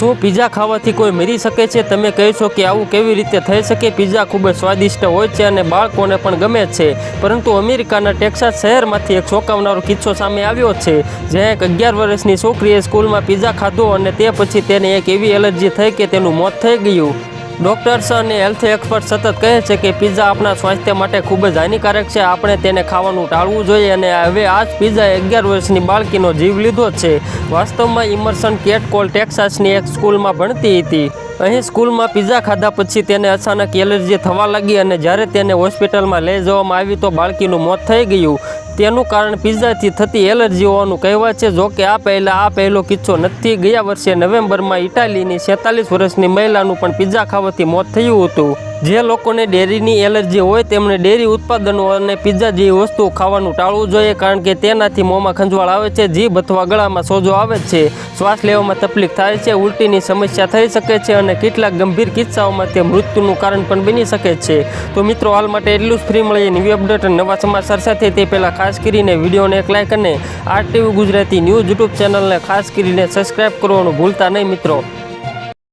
શું પીઝા ખાવાથી કોઈ મરી શકે છે? તમે કહેશો કે આવું કેવી રીતે થઈ શકે? પીઝા ખૂબ જ સ્વાદિષ્ટ હોય છે અને બાળકોને પણ ગમે છે. પરંતુ અમેરિકાના ટેક્સાસ શહેરમાંથી એક ચોંકાવનારો કિસ્સો સામે આવ્યો છે, જ્યાં એક અગિયાર વર્ષની છોકરીએ સ્કૂલમાં પીઝા ખાધો અને તે પછી તેને એક એવી એલર્જી થઈ કે તેનું મોત થઈ ગયું. ડોક્ટર્સ અને હેલ્થ એક્સપર્ટ સતત કહે છે કે પિઝા આપણા સ્વાસ્થ્ય માટે ખૂબ જ હાનિકારક છે. આપણે તેને ખાવાનું ટાળવું જોઈએ અને હવે આ જ પિઝાએ અગિયાર વર્ષની બાળકીનો જીવ લીધો છે. વાસ્તવમાં ઇમર્સન કેટ કોલ ટેક્સાસની એક સ્કૂલમાં ભણતી હતી. અહીં સ્કૂલમાં પિઝા ખાધા પછી તેને અચાનક એલર્જી થવા લાગી અને જ્યારે તેને હોસ્પિટલમાં લઈ જવામાં આવી તો બાળકીનું મોત થઈ ગયું. તેનું કારણ પિઝાથી થતી એલર્જી હોવાનું કહેવાય છે. જો કે આ પહેલાં આ પહેલો કિસ્સો નથી. ગયા વર્ષે નવેમ્બરમાં ઇટાલીની છેતાલીસ વર્ષની મહિલાનું પણ પિઝા ખાવાથી મોત થયું હતું. જે લોકોને ડેરીની એલર્જી હોય તેમણે ડેરી ઉત્પાદનો અને પિઝા જેવી વસ્તુઓ ખાવાનું ટાળવું જોઈએ કારણ કે તેનાથી મોંમાં ખંજવાળ આવે છે, જીભ અથવા ગળામાં સોજો આવે છે. શ્વાસ લેવામાં તકલીફ થાય છે, ઉલટીની સમસ્યા થઈ શકે છે અને કેટલાક ગંભીર કિસ્સાઓમાં તે મૃત્યુનું કારણ પણ બની શકે છે. તો મિત્રો, હાલ માટે એટલું જ. ફ્રી મળીએ ન્યૂ અપડેટ અને નવા સમાચાર સાથે. તે પહેલાં ખાસ કરીને વિડીયોને એક લાઇક અને R TV Gujarati news YouTube ચેનલને ખાસ કરીને સબસ્ક્રાઈબ કરવાનું ભૂલતા નહીં મિત્રો.